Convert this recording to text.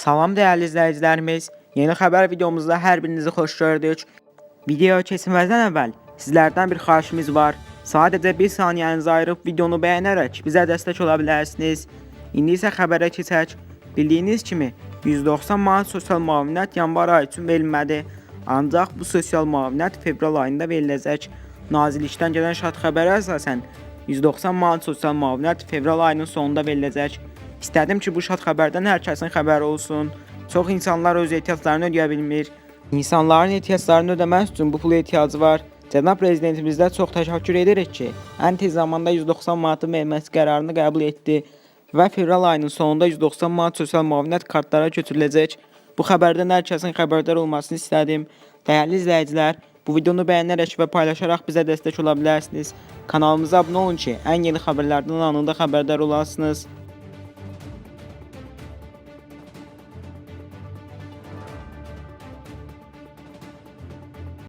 Salam değerli izləyicilərimiz. Yeni xəbər videomuzda hər birinizi xoş gördük. Videoya keçməzdən əvvəl sizlərdən bir xahişimiz var. Sadəcə 1 saniyənizi ayırıb videonu bəyənərək bizə dəstək ola bilərsiniz. İndi isə xəbərə keçək. Bildiyiniz kimi 190 manat sosial müavinət yanvar ayı üçün verilmədi. Ancaq bu sosial müavinət fevral ayında veriləcək. Nazirlikdən gələn şad xəbərə əsasən 190 manat sosial müavinət fevral ayının sonunda veriləcək. İstədim ki, bu şad xəbərdən hər kəsin xəbəri olsun. Çox insanlar öz ehtiyaclarını ödəyə bilmir. İnsanların ehtiyaclarını ödəmək üçün bu pula ehtiyacı var. Cənab prezidentimizə çox təşəkkür edirik ki, ən tez zamanda 190 manatın verilməsi qərarını qəbul etdi və fevral ayının sonunda 190 manat sosial müavinət kartlara götürüləcək. Bu xəbərdən hər kəsin xəbərdar olmasını istədim. Dəyərli izləyicilər, bu videonu bəyənərək və paylaşaraq bizə dəstək ola bilərsiniz. Kanalımıza abunə olun ki, ən yeni xəbərlərdən anında xəbərdar olasınız.